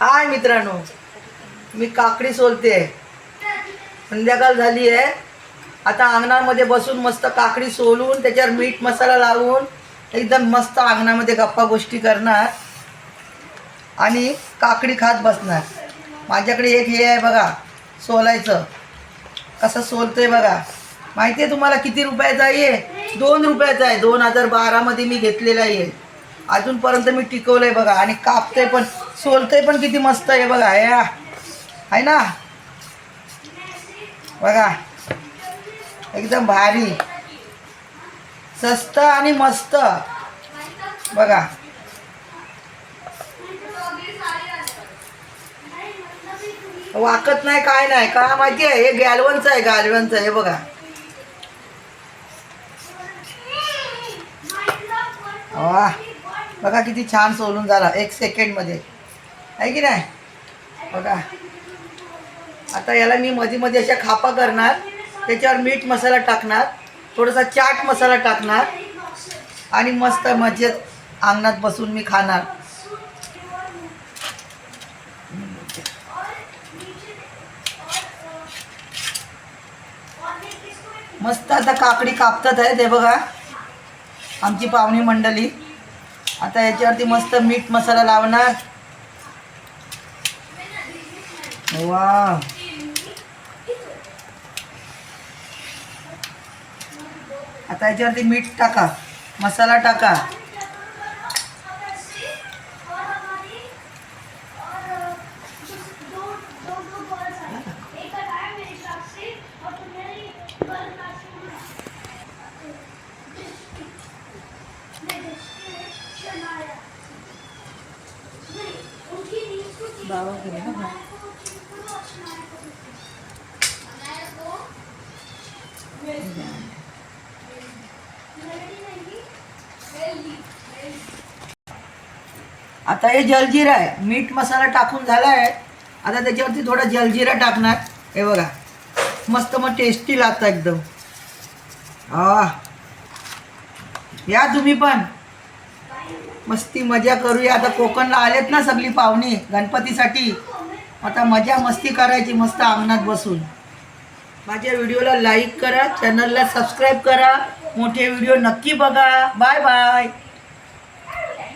हाय मित्रांनो मी काकडी सोलते संध्याकाळ झाली आहे आता अंगणामध्ये बसून मस्त काकडी सोलून त्याच्यावर मीठ मसाला लावून एकदम मस्त अंगणामध्ये गप्पा गोष्टी करणार. आणि काकडी खात बसणार. माझ्याकडे एक हे आहे बघा सोलायचं. कसं सोलतंय बघा. माहिती आहे तुम्हाला किती रुपयाचा आहे? दोन रुपयाचा आहे. दोन हजार बारामध्ये मी घेतलेला आहे. अजूनपर्यंत मी टिकवलं आहे बघा. आणि कापते पण सोलते पण किती मस्त आहे बघा. या. आहे ना? बघा. एकदम भारी. स्वस्त आणि मस्त. बघा. वाकत नाही काय नाही. का माहिती आहे? हे गॅलवनचं आहे गॅलवनचं हे बघा. वा. बघा किती छान सोलून झाला एक सेकंडमध्ये आहे की नाही? बघा. आता याला मी मध्ये मध्ये अशा खापा करणार त्याच्यावर मीठ मसाला टाकणार थोडासा चाट मसाला टाकणार आणि मस्त मजेत अंगणात बसून मी खाणार. मस्त आता काकडी कापतात आहे ते बघा. आमची पाहुणी मंडळी. आता याच्यावरती मस्त मीठ मसाला लावणार. वा आता याच्यावरती मीठ टाका. मसाला टाका. बाबा गेले ना आता हे जलजीरा आहे. मीठ मसाला टाकून झाला आहे आता त्याच्यावरती थोडा जलजीरा टाकणार. हे बघा. मस्त मग टेस्टी लागतं एकदम. आ या तुम्ही पण. मस्ती मजा करूया. आता कोकणला आलेत ना सगळी पाहुणी गणपतीसाठी. आता मजा मस्ती करायची मस्त अंगणात बसून. माझ्या व्हिडिओला लाईक करा चॅनलला सबस्क्राईब करा. मोठे व्हिडिओ नक्की बघा. Bye bye